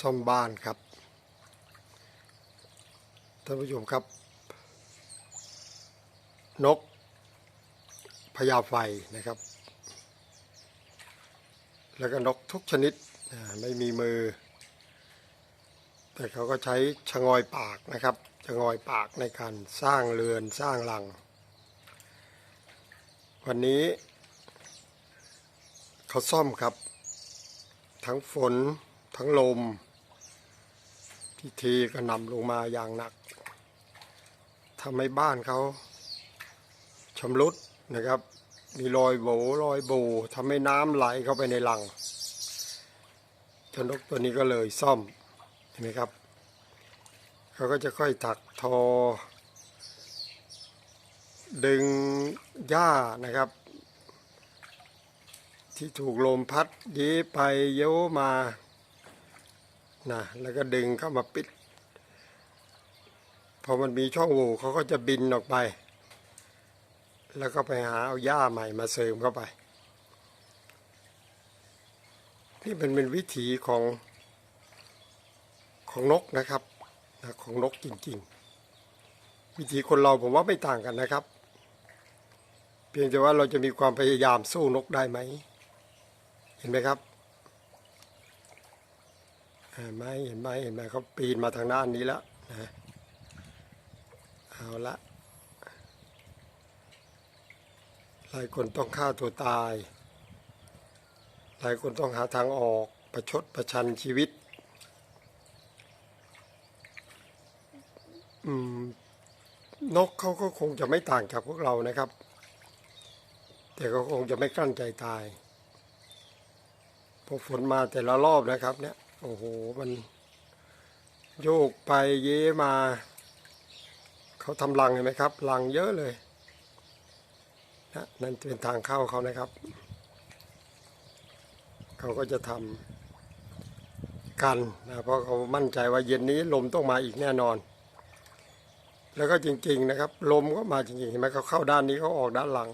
ซ่อมบ้านครับท่านผู้ชมครับ นกพญาไฟนะครับ แล้วก็นกทุกชนิดไม่มีมือ แต่เขาก็ใช้ชะงอยปากนะครับชะงอยปากในการสร้างเรือนสร้างรัง วันนี้ เขาซ่อมครับ ทั้งฝนทั้งลม ที่ทีก็นำลงมาอย่างหนักทำให้บ้านเขาชำรุดนะครับ มีรอยโบรอยโบทำให้น้ำไหลเข้าไปในรังจนกตัวนี้ก็เลยซ่อมเห็นไหมครับเขาก็จะค่อยถักทอ ดึงหญ้านะครับ ที่ถูกลมพัดเย้ไปโยมา นะแล้วก็ดึงเข้ามาปิด พอมันมีช่องโหว่เขาก็จะบินออกไป แล้วก็ไปหาเอาหญ้าใหม่มาเสริมเข้าไป นี่เป็นเป็นวิถีของของนกนะครับนะของนกจริง ๆ วิถีคนเราผมว่าไม่ต่างกันนะครับ เพียงแต่ว่าเราจะมีความพยายามสู้นกได้ไหม เห็นไหมครับ เห็นไหมเห็นไหมเห็นไหมเขาปีนมาทางด้านนี้แล้วนะเอาละหลายคนต้องฆ่าตัวตาย หลายคนต้องหาทางออกประชดประชันชีวิตนกเขาก็คงจะไม่ต่างจากพวกเรานะครับ แต่ก็คงจะไม่กลั้นใจตายพอฝนมาแต่ละรอบนะครับเนี่ย โอ้โห มันโยกไปเย้มา เขาทำรังเห็นไหมครับ รังเยอะเลยนะนั่นเป็นทางเข้าเขานะครับ เขาก็จะทำกันนะเพราะเขามั่นใจว่าเย็นนี้ลมต้องมาอีกแน่นอน แล้วก็จริง ๆนะครับ ลมก็มาจริงๆเห็นไหมเขาเข้าด้านนี้เขาออกด้านหลัง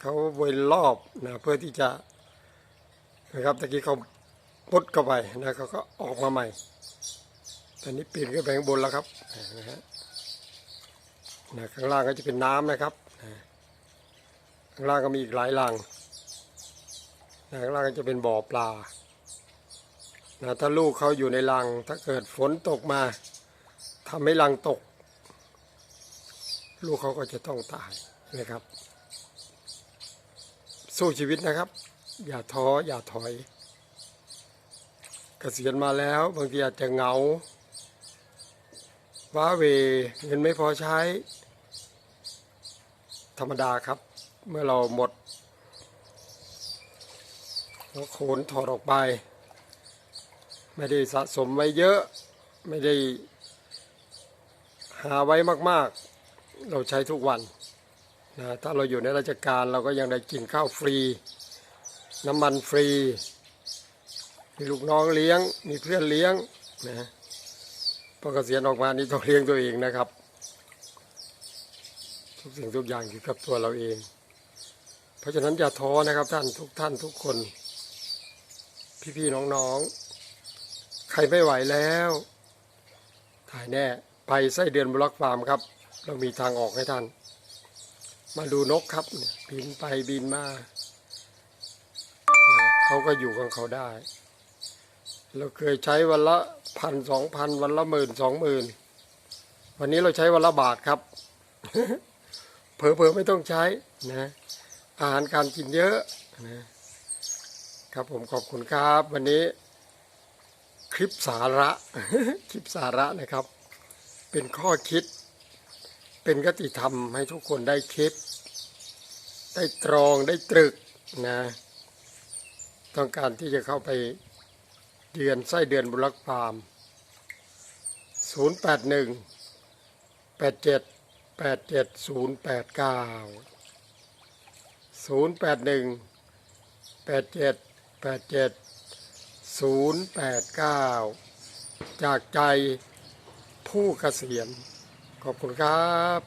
เขาวนรอบนะเพื่อที่จะนะครับตะกี้เขา พุดเข้าไปนะเขาก็ออกมาใหม่ ตอนนี้ปีนขึ้นไปข้างบนแล้วครับนะฮะนะข้างล่างก็จะเป็นน้ำนะครับข้างล่างก็มีอีกหลายรังนะข้างล่างก็จะเป็นบ่อปลานะถ้าลูกเขาอยู่ในรัง ถ้าเกิดฝนตกมาทำให้รังตก ลูกเขาก็จะต้องตายนะครับ สู้ชีวิตนะครับ อย่าท้ออย่าถอย กษียณมาแล้ว บางทีอาจจะเหงาว้าเวเงินไม่พอใช้ ธรรมดาครับ เมื่อเราหมดเราโขนถอดออกไป ไม่ได้สะสมไว้เยอะ ไม่ได้หาไว้มาก ๆ เราใช้ทุกวันนะถ้าเราอยู่ในราชการเราก็ยังได้กินข้าวฟรี น้ำมันฟรี มีลูกน้องเลี้ยง มีเพื่อนเลี้ยงนะพอเกษียณออกมานี่ต้องเลี้ยงตัวเองนะครับ ทุกสิ่งทุกอย่างอยู่กับตัวเราเอง เพราะฉะนั้นอย่าท้อนะครับท่านทุกท่านทุกคน พี่ๆน้องๆ ใครไม่ไหวแล้ว ถ่ายแน่ไปไส้เดือนบล็อกฟาร์มครับ เรามีทางออกให้ท่าน มาดูนกครับบินไปบินมาเขาก็อยู่ของเขาได้ เราเคยใช้วันละพันสองพันวันละหมื่นสองหมื่นวันนี้เราใช้วันละบาทครับ เผลอๆไม่ต้องใช้นะอาหารการกินเยอะนะครับผมขอบคุณครับ วันนี้คลิปสาระคลิปสาระนะครับ เป็นข้อคิด เป็นกติธรรมให้ทุกคนได้คิด ได้ตรองได้ตรึกนะ ต้องการที่จะเข้าไป เดือนไส้เดือนบุรักฟาร์ม081 87 87 089 081 87 87 089 จากใจผู้เกษียณ ขอบคุณครับ